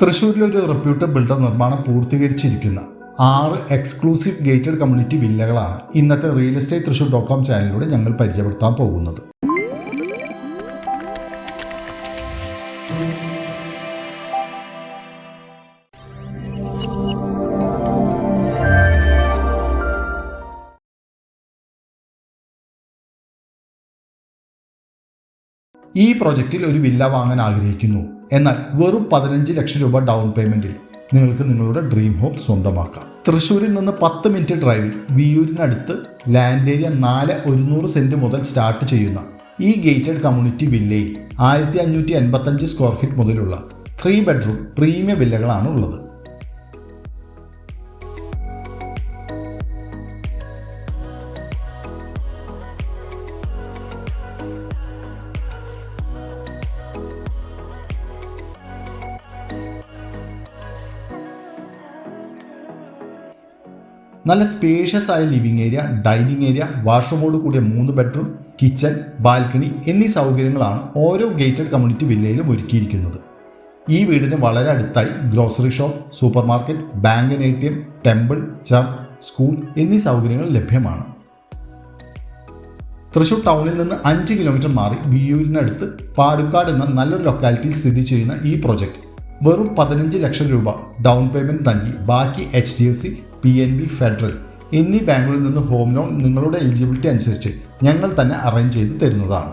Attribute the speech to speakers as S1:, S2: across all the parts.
S1: തൃശ്ശൂരിലെ ഒരു reputed builder നിർമ്മാണം പൂർത്തീകരിച്ചിരിക്കുന്ന ആറ് എക്സ്ക്ലൂസീവ് ഗേറ്റഡ് കമ്മ്യൂണിറ്റി വില്ലകളാണ് ഇന്നത്തെ real estate Thrissur dot com ചാനലിലൂടെ ഞങ്ങൾ പരിചയപ്പെടുത്താൻ പോകുന്നത്. ഈ പ്രൊജക്റ്റിൽ ഒരു വില്ല വാങ്ങാൻ ആഗ്രഹിക്കുന്നു. എന്നാൽ വെറും പതിനഞ്ച് ലക്ഷം രൂപ ഡൗൺ പേയ്മെന്റിൽ നിങ്ങൾക്ക് നിങ്ങളുടെ ഡ്രീം ഹോം സ്വന്തമാക്കാം. തൃശ്ശൂരിൽ നിന്ന് പത്ത് മിനിറ്റ് ഡ്രൈവിൽ വിയൂരിനടുത്ത് ലാൻഡ് ഏരിയ നാല് ഒരുന്നൂറ് സെന്റ് മുതൽ സ്റ്റാർട്ട് ചെയ്യുന്ന ഈ ഗേറ്റഡ് കമ്മ്യൂണിറ്റി വില്ലയിൽ ആയിരത്തി അഞ്ഞൂറ്റി എൺപത്തഞ്ച് സ്ക്വയർ ഫീറ്റ് മുതലുള്ള ത്രീ ബെഡ്റൂം പ്രീമിയം വില്ലകളാണ് ഉള്ളത്. നല്ല സ്പേഷ്യസ് ആയ ലിവിംഗ് ഏരിയ ഡൈനിങ് ഏരിയ വാഷ്റൂമോട് കൂടിയ മൂന്ന് ബെഡ്റൂം കിച്ചൺ ബാൽക്കണി എന്നീ സൗകര്യങ്ങളാണ് ഓരോ ഗേറ്റഡ് കമ്മ്യൂണിറ്റി വില്ലയിലും ഒരുക്കിയിരിക്കുന്നത്. ഈ വീടിന് വളരെ അടുത്തായി grocery shop super market bank A T M temple church school എന്നീ സൗകര്യങ്ങൾ ലഭ്യമാണ്. തൃശൂർ ടൗണിൽ നിന്ന് അഞ്ച് കിലോമീറ്റർ മാറി വിയൂരിനടുത്ത് പാടുക്കാട് എന്ന നല്ലൊരു ലൊക്കാലിറ്റിയിൽ സ്ഥിതി ചെയ്യുന്ന ഈ പ്രൊജക്ട് വെറും പതിനഞ്ച് ലക്ഷം രൂപ ഡൗൺ പേയ്മെന്റ് നൽകി. ബാക്കി H D F C P N B Federal എന്നീ ബാങ്കുകളിൽ നിന്ന് ഹോം ലോൺ നിങ്ങളുടെ എലിജിബിലിറ്റി അനുസരിച്ച് ഞങ്ങൾ തന്നെ അറേഞ്ച് ചെയ്ത് തരുന്നതാണ്.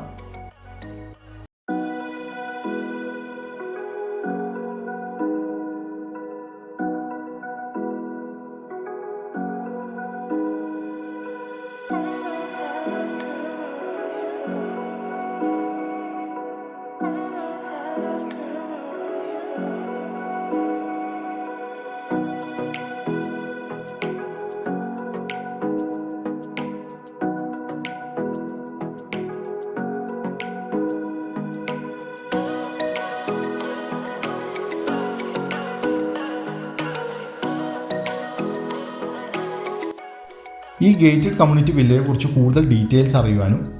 S1: ഈ ഗേറ്റഡ് കമ്മ്യൂണിറ്റി വില്ലയെക്കുറിച്ച് കൂടുതൽ ഡീറ്റെയിൽസ് അറിയുവാനും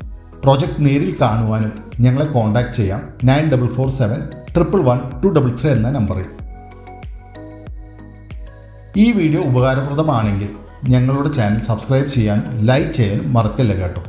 S1: പ്രോജക്റ്റ് നേരിൽ കാണുവാനും ഞങ്ങളെ കോൺടാക്റ്റ് ചെയ്യാം. Nine double four seven triple one two double three എന്ന നമ്പറിൽ. ഈ വീഡിയോ ഉപകാരപ്രദമാണെങ്കിൽ ഞങ്ങളുടെ ചാനൽ സബ്സ്ക്രൈബ് ചെയ്യാനും ലൈക്ക് ചെയ്യാനും മറക്കല്ല കേട്ടോ.